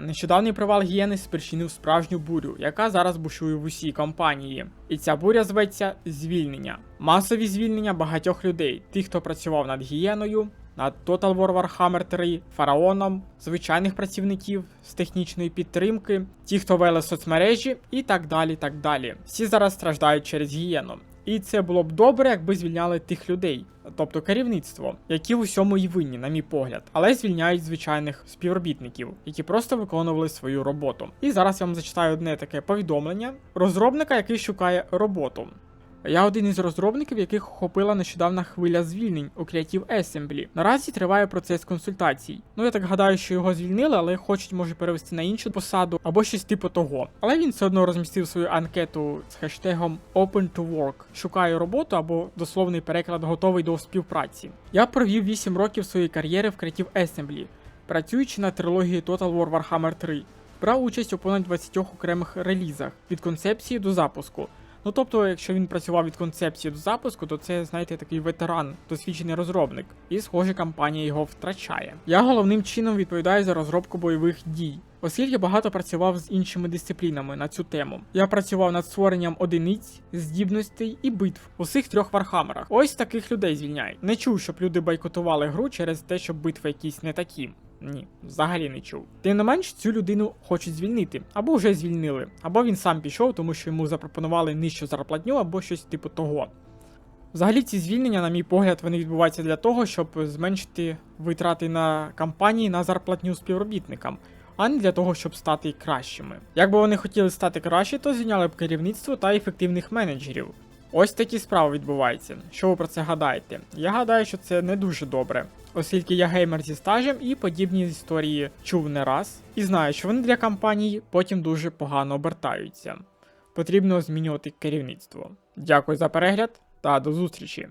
Нещодавний провал гієни спричинив справжню бурю, яка зараз бушує в усій компанії. І ця буря зветься звільнення. Масові звільнення багатьох людей, тих, хто працював над гієною, над Total War Warhammer 3, фараоном, звичайних працівників з технічної підтримки, ті, хто вели соцмережі, і так далі. так далі. Всі зараз страждають через гієну. І це було б добре, якби звільняли тих людей, тобто керівництво, які в усьому і винні, на мій погляд, але звільняють звичайних співробітників, які просто виконували свою роботу. І зараз я вам зачитаю одне таке повідомлення розробника, який шукає роботу. Я один із розробників, яких охопила нещодавна хвиля звільнень у Creative Assembly. Наразі триває процес консультацій. Ну я так гадаю, що його звільнили, але хочуть може перевести на іншу посаду або щось типу того. Але він все одно розмістив свою анкету з хештегом Open to Work. Шукаю роботу або дословний переклад готовий до співпраці. Я провів 8 років своєї кар'єри в Creative Assembly, працюючи над трилогією Total War Warhammer 3. Брав участь у понад 20 окремих релізах від концепції до запуску. Ну тобто, якщо він працював від концепції до запуску, то це, знаєте, такий ветеран, досвідчений розробник, і схоже, компанія його втрачає. Я головним чином відповідаю за розробку бойових дій. Оскільки багато працював з іншими дисциплінами на цю тему. Я працював над створенням одиниць, здібностей і битв у всіх трьох вархамерах. Ось таких людей звільняють. Не чув, щоб люди бойкотували гру через те, що битви якісь не такі. Ні, взагалі не чув. Тим не менш, цю людину хочуть звільнити, або вже звільнили, або він сам пішов, тому що йому запропонували нижчу зарплатню, або щось типу того. Взагалі, ці звільнення, на мій погляд, вони відбуваються для того, щоб зменшити витрати на кампанії на зарплатню співробітникам, а не для того, щоб стати кращими. Якби вони хотіли стати краще, то звільняли б керівництво та ефективних менеджерів. Ось такі справи відбуваються. Що ви про це гадаєте? Я гадаю, що це не дуже добре, оскільки я геймер зі стажем і подібні історії чув не раз, і знаю, що вони для компаній потім дуже погано обертаються. Потрібно змінювати керівництво. Дякую за перегляд та до зустрічі!